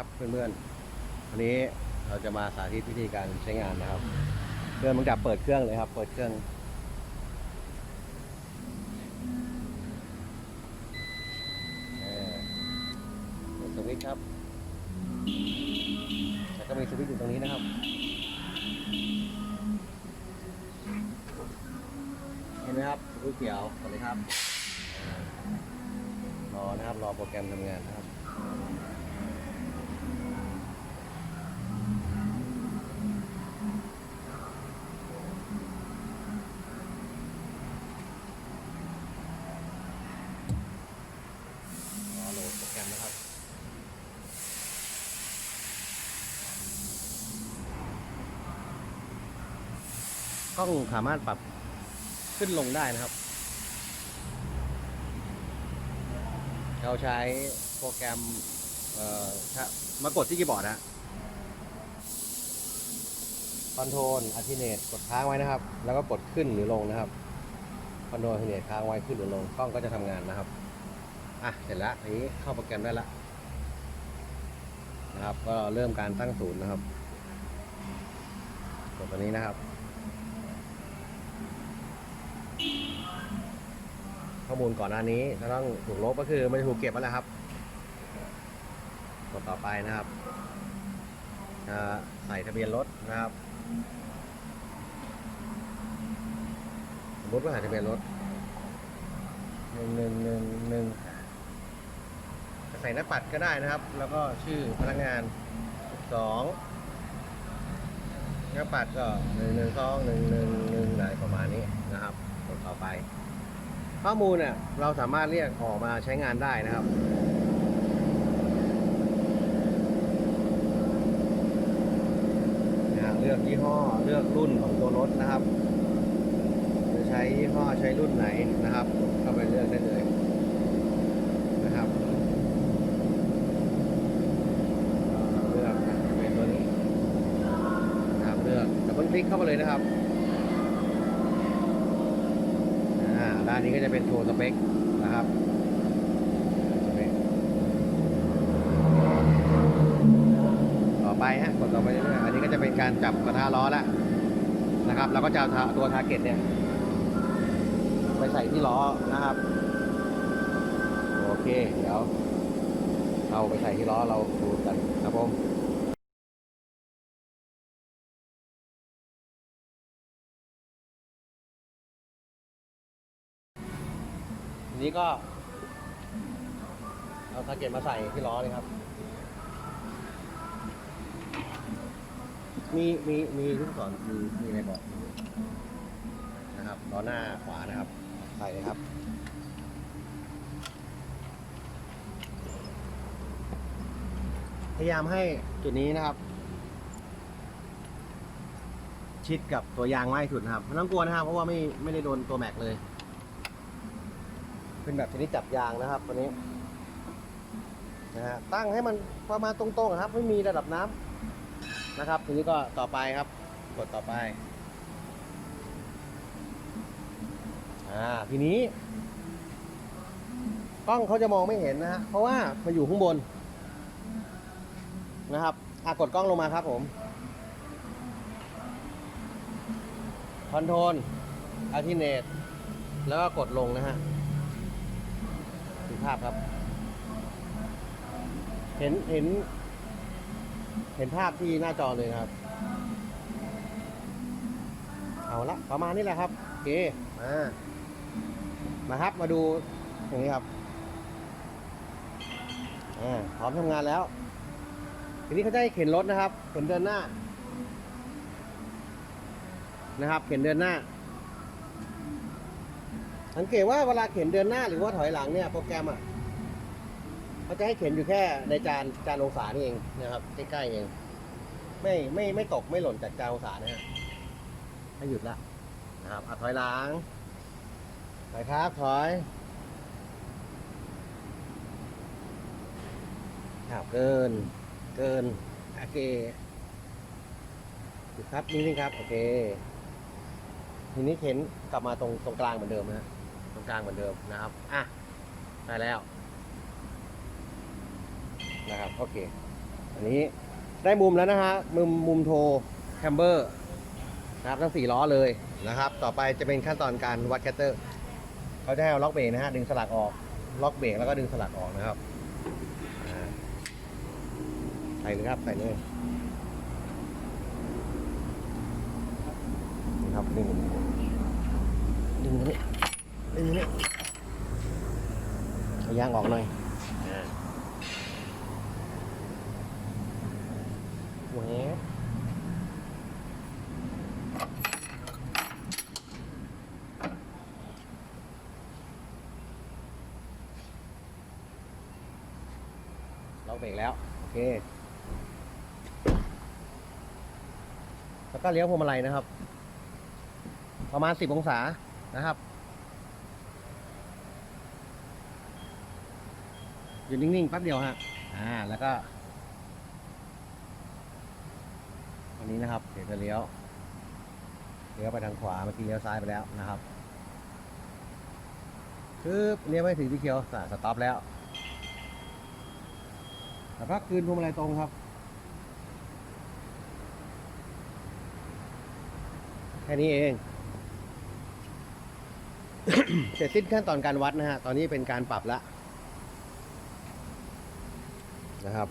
ครับเพื่อนๆวันนี้เราจะมาสาธิตวิธีการใช้งานนะครับเริ่มตั้งแต่เปิดเครื่องเลยครับ เปิดเครื่องสวิตช์ครับแล้วก็มีสวิตช์อยู่ตรงนี้นะครับเห็นไหมครับสวิตช์เขียวสวัสดีครับรอนะครับรอโปรแกรมทำงานนะครับ รอโหลดโปรแกรมนะครับ กล้องสามารถปรับขึ้นลงได้นะครับ เราใช้โปรแกรมเอ่อมากดที่คีย์บอร์ดนะคอนโทรลอัลติเนตกดค้างไว้นะครับ แล้วก็กดขึ้นหรือลงนะครับคอนโทรลอัลติเนตค้างไว้ขึ้นหรือลงกล้องก็จะทำงานนะครับอะเสร็จแล้วทีนี้เข้าโปรแกรมได้แล้วนะครับ ก็เริ่มการตั้งศูนย์นะครับกดตัวนี้นะครับ ข้อมูลก่อนหน้านี้จะต้องถูกลบก็คือมันจะถูกเก็บแล้วครับกดต่อไปนะครับใส่ทะเบียนรถนะครับสมมติว่าใส่ทะเบียนรถหนึ่งหนึ่งหนึ่งหนึ่งจะใส่หน้าปัดก็ได้นะครับ แล้วก็ชื่อพนักงานสองหน้าปัดก็หนึ่งหนึ่งสองหนึ่งหนึ่งหนึ่งอะไรประมาณนี้นะครับกดต่อไป ข้อมูลเนี่ยเราสามารถเรียกออกมาใช้งานได้นะครับนะเลือกยี่ห้อเลือกรุ่นของตัวรถนะครับจะใช้ยี่ห้อใช้รุ่นไหนนะครับ เข้าไปเลือกได้เลยนะครับเลือกเป็นตัวนี้นะครับเลือกดับเบิลคลิกเข้ามาเลยนะครับ ร้านนี้ก็จะเป็นโชว์สเปคนะครับต่อไปฮะกดต่อไปเรื่อยๆอันนี้ก็จะเป็นการจับกระทะล้อแล้วนะครับเราก็จะเอาตัวทาร์เก็ตเนี่ยไปใส่ที่ล้อนะครับ โอเค เดี๋ยวเอาไปใส่ที่ล้อเราดูกันครับผม นี้ก็ เอาทาเก็ตมาใส่ที่ล้อเลยครับ มีมีมีทุกสอนมีมีในบอกนะครับล้อหน้าขวานะครับ ใส่เลยครับพยายามให้จุดนี้นะครับ ชิดกับตัวยางมากที่สุดนะครับไม่ต้องกลัวนะครับ เพราะว่าไม่ไม่ได้โดนตัวแม็กเลย เป็นแบบชนิดจับยางนะครับตัวนี้นะฮะตั้งให้มันประมาณตรงๆครับไม่มีระดับน้ำนะครับทีนี้ก็ต่อไปครับ กดต่อไปอ่าทีนี้กล้องเขาจะมองไม่เห็นนะฮะเพราะว่ามันอยู่ข้างบนนะครับอะกดกล้องลงมาครับผมคอนโทรลอัลติเนตแล้วก็กดลงนะฮะ ภาพครับ เห็นเห็น เห็นภาพที่หน้าจอเลยครับ เอาละประมาณนี้แหละครับโอเคมามาครับมาดูอย่างนี้ครับอ่าพร้อมทำงานแล้ว ทีนี้เขาจะให้เข็นรถนะครับ เข็นเดินหน้า นะครับ เข็นเดินหน้า สังเกตว่าเวลาเข็นเดินหน้าหรือว่าถอยหลังเนี่ยโปรแกรมอะเขาจะให้เข็นอยู่แค่ในจานจานองศานี่เองนะครับใกล้ๆเอง ไม่ไม่ไม่ตกไม่หล่นจากจานองศานะฮะให้หยุดละนะครับเอาถอยหลังถอยครับถอยครับเกิน เกินโอเคหยุดครับนิ่งๆครับโอเคทีนี้เข็นกลับมาตรงตรงกลางเหมือนเดิมนะฮะ ตรงกลางเหมือนเดิมนะครับอะได้แล้วนะครับโอเค อันนี้ได้มุมแล้วนะฮะมุมมุมโทแคมเบอร์นะครับทั้งสี่ล้อเลยนะครับ ต่อไปจะเป็นขั้นตอนการวัดแคตเตอร์เขาจะให้เอาล็อกเบรกนะฮะดึงสลักออกล็อกเบรกแล้วก็ดึงสลักออกนะครับใส่เลยครับใส่เลยนี่ครับดึงดึงตรงนี้ดึงตรงนี้เอา ยางออกหน่อยอ่าแหวะล็อกเบรกแล้ว โอเค แล้วก็เลี้ยวพวงมาลัยนะครับ ประมาณ10องศานะครับ อยู่นิ่งๆแป๊บเดียวฮะอ่าแล้วก็อันนี้นะครับเดี๋ยวจะเลี้ยวเลี้ยวไปทางขวาเมื่อกี้เลี้ยวซ้ายไปแล้วนะครับคือเลี้ยวไม่ถึงที่เคียวอะสต็อปแล้วแล้วก็คืนพวงมาลัยตรงครับแค่นี้เองเสร็จสิ้นขั้นตอนการวัดนะฮะ ตอนนี้เป็นการปรับแล้ว นะครับ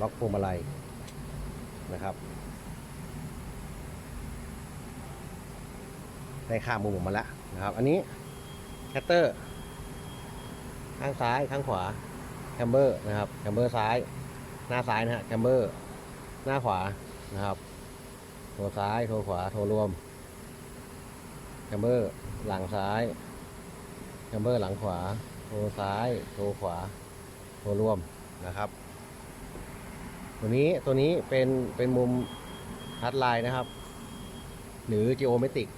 ล็อกพวงมาลัยนะครับได้ค่ามุมออกมาแล้วนะครับ อันนี้แคตเตอร์ ข้างซ้ายข้างขวาแคมเบอร์นะครับแคมเบอร์ซ้าย หน้าซ้ายนะฮะแคมเบอร์ หน้าขวานะครับโทรซ้ายโทรขวาโทรรวมแคมเบอร์หลังซ้ายแคมเบอร์หลังขวา โทรซ้าย โทรขวา โทรรวมนะครับ ตัวนี้ตัวนี้เป็นเป็นมุมทัดไลน์นะครับ หรือ geometric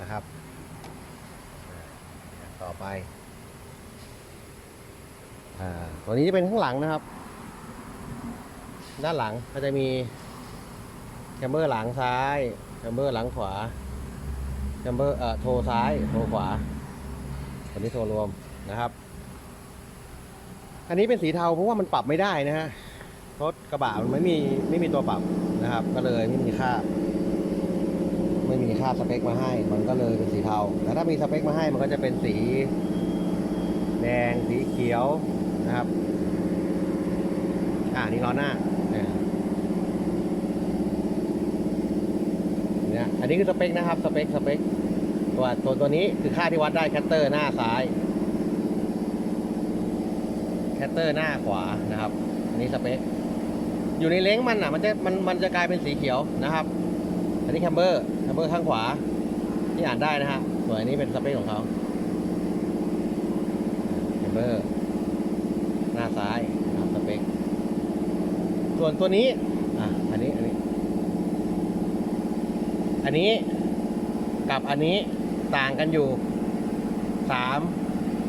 นะครับ ต่อไปอ่าตัวนี้จะเป็นข้างหลังนะครับ ด้านหลังก็จะมีแคมเบอร์หลังซ้ายแคมเบอร์หลังขวาแคมเบอร์เอ่อโทซ้ายโทขวาอันนี้โทรวมนะครับ อันนี้เป็นสีเทาเพราะว่ามันปรับไม่ได้นะฮะ รถกระบะมันไม่มีไม่มีตัวปรับนะครับ ก็เลยไม่มีค่า ไม่มีค่าสเปคมาให้ มันก็เลยเป็นสีเทาแต่ถ้ามีสเปคมาให้มันก็จะเป็นสี แดงสีเขียวนะครับ อ่านี่ล้อหน้าเนี่ยอันนี้คือสเปคนะครับสเปคสเปคตัวตัวตัวนี้คือค่าที่วัดได้แคตเตอร์หน้าซ้ายแคตเตอร์หน้าขวานะครับ อันนี้สเปค อยู่ในเล้งมันอะมันจะมันมันจะกลายเป็นสีเขียวนะครับ อันนี้แคมเบอร์แคมเบอร์ข้างขวา ที่อ่านได้นะฮะส่วนอันนี้เป็นสเปคของเขาแคมเบอร์หน้าซ้ายนะครับสเปคส่วนตัวนี้อะอันนี้อันนี้ อันนี้กับอันนี้ต่างกันอยู่สาม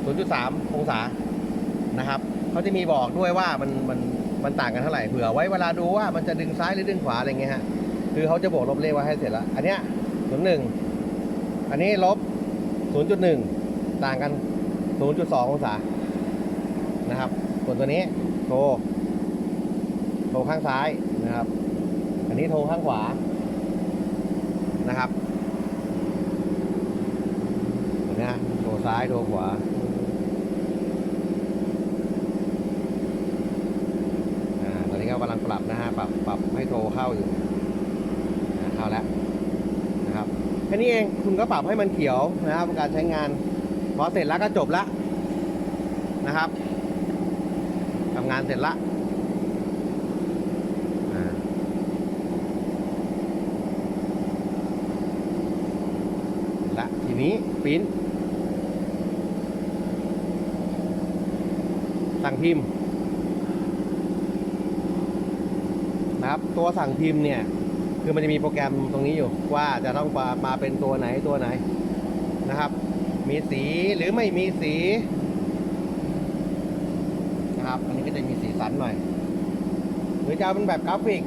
ศูนย์จุดสามองศานะครับ เขาจะมีบอกด้วยว่ามันมัน มันต่างกันเท่าไหร่เผื่อไว้เวลาดูว่ามันจะดึงซ้ายหรือดึงขวาอะไรเงี้ยฮะคือเขาจะบอกลบเลขไว้ให้เสร็จแล้ว อันเนี้ยศูนย์หนึ่งอันนี้ลบศูนย์จุดหนึ่งต่างกันศูนย์จุดสององศานะครับส่วนตัวนี้โทรโทรข้างซ้ายนะครับ อันนี้โทรข้างขวานะครับเห็นไหมฮะโทรซ้ายโทรขวา ตอนนี้ก็กำลังป รับปรับให้โทรเข้าอยู่เข้าแล้วนะครับแค่นี้เองคุณก็ปรับให้มันเขียวนะครับการใช้งานพอเสร็จแล้วก็จบละนะครับทำงานเสร็จละละทีนี้ปิ้นสั่งพิมพ์ นะครับ ตัวสั่งพิมพ์เนี่ยคือมันจะมีโปรแกรมตรงนี้อยู่ ว่าจะต้องมามาเป็นตัวไหนตัวไหนนะครับ มีสีหรือไม่มีสีนะครับอันนี้ก็จะมีสีสันหน่อย หรือจะเอาเป็นแบบกราฟิก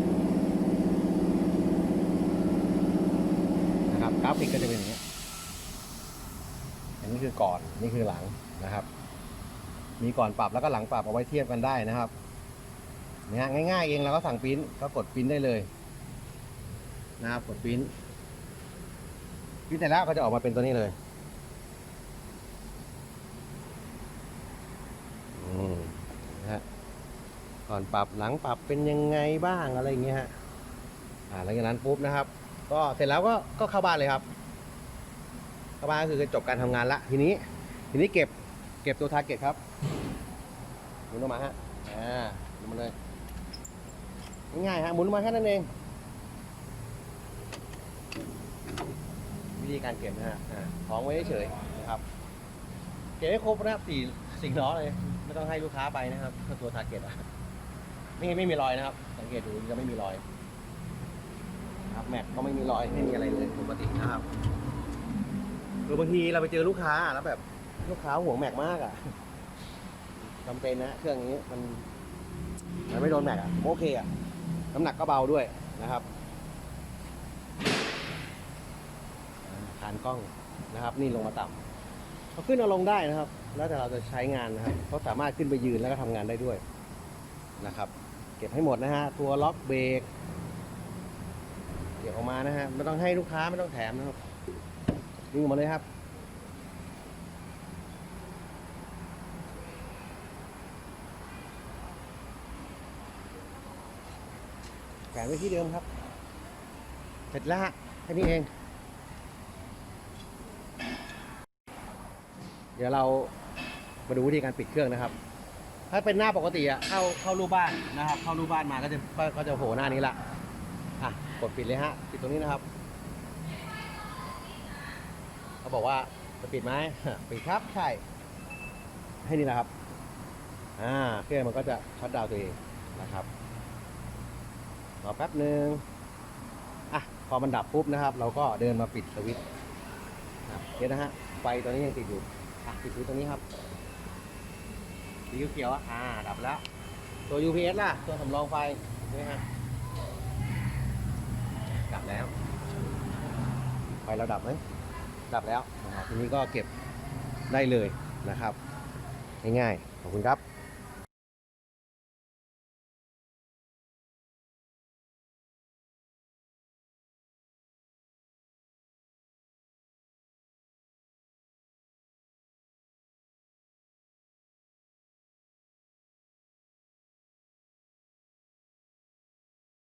นะครับกราฟิกก็จะเป็นอย่างนี้อันนี้คือก่อนนี่คือหลังนะครับ มีก่อนปรับแล้วก็หลังปรับเอาไว้เทียบกันได้นะครับ นี่ยง่ายๆเองเราก็สั่งปริ้นก็กดปริ้นได้เลยนะครับกดปริ้นปริ้นแต่แล้วก็จะออกมาเป็นตัวนี้เลยอืมนะฮะก่อนปรับหลังปรับเป็นยังไงบ้างอะไรอย่างเงี้ยฮะอ่าหลังจากนั้นปุ๊บนะครับ ก็เสร็จแล้วก็ก็เข้าบ้านเลยครับ เข้าบ้านก็คือจบการทำงานละทีนี้ ทีนี้เก็บเก็บตัวทาร์เก็ตครับหมุนออกมาฮะอ่าหมุนมาเลย ง่ายๆฮะหมุนมาแค่นั้นเอง วิธีการเก็บนะฮะอ่าของไว้เฉยๆนะครับเก็บให้ครบนะครับสี่สิ่งล้อเลย ไม่ต้องให้ลูกค้าไปนะครับตัวทาร์เก็ตอะไม่ไม่มีรอยนะครับ สังเกตดูจะไม่มีรอยนะครับแม็กก็ไม่มีรอยไม่มีอะไรเลยปกตินะครับคือบางทีเราไปเจอลูกค้าแล้วแบบลูกค้าห่วงแม็กมากอะจำเป็นนะเครื่องนี้มันมันไม่โดนแม็กอะผมโอเคอะ น้ำหนักก็เบาด้วยนะครับอ่าฐานกล้องนะครับ นี่ลงมาต่ำเอาขึ้นเอาลงได้นะครับ แล้วแต่เราจะใช้งานนะครับเขาสามารถขึ้นไปยืนแล้วก็ทำงานได้ด้วยนะครับ เก็บให้หมดนะฮะตัวล็อกเบรกเก็บออกมานะฮะไม่ต้องให้ลูกค้าไม่ต้องแถมนะครับดึงออกมาเลยครับ วนไว้ที่เดิมครับ เสร็จแล้วฮะแค่นี้เอง เดี๋ยวเรามาดูวิธีการปิดเครื่องนะครับ ถ้าเป็นหน้าปกติอะเข้าเข้ารูปบ้านนะครับ เข้ารูปบ้านมาก็จะก็จะโผล่หน้านี้ละอะกดปิดเลยฮะปิดตรงนี้นะครับเขาบอกว่าจะปิดไหมปิดครับใช่ให้นี่นะครับอ่าเครื่องมันก็จะชัดดาวตัวเองนะครับ รอแป๊บหนึ่งอะพอมันดับปุ๊บนะครับ เราก็เดินมาปิดสวิตช์เดี๋ยวนะฮะไฟตัวนี้ยังติดอยู่อะปิดสวิตช์ตัวนี้ครับสีเขียวอะอ่าดับแล้ว ตัว UPS ล่ะ ตัวสำรองไฟนี่ฮะดับแล้วไฟเราดับไหมดับแล้วนะครับทีนี้ก็เก็บได้เลยนะครับ ง่ายๆขอบคุณครับ